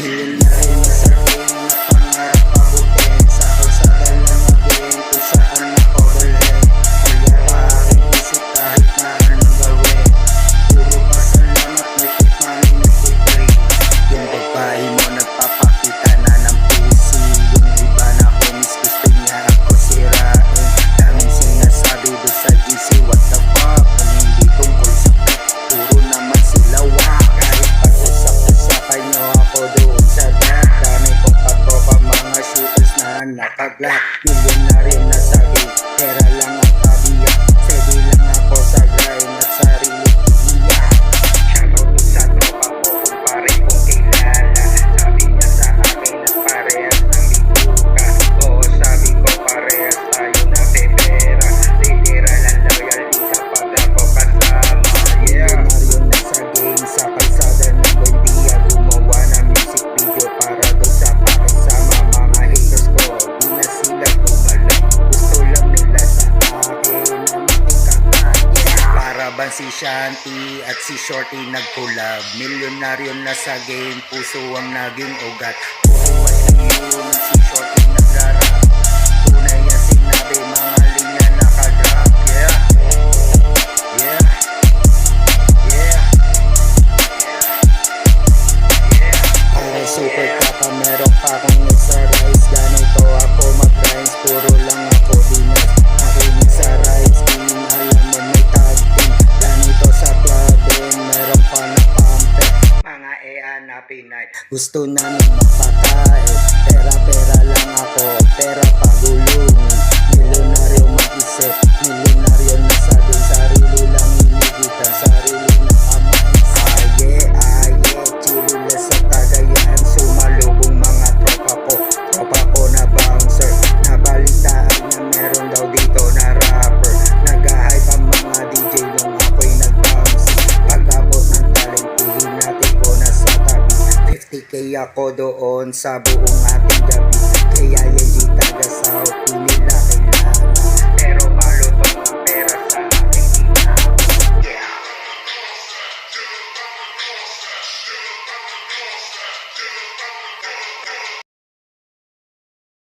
Lililahin sa ulo ng pangarap Napagla, milyonaryo na sa akin Pera lang. Karaban, si Shanti at si Shorty nag-collab Milyonaryo na sa game, puso ang naging ugat. Puro at si Shorty nag-rap Tunay na sinabi, mga Yeah, yeah, yeah, yeah, super kapa, meron pa akong hahanapin ay gusto namin mapatay Pera-pera lang ako, pero Kaya ko doon sa buong ating gabi. Kaya yan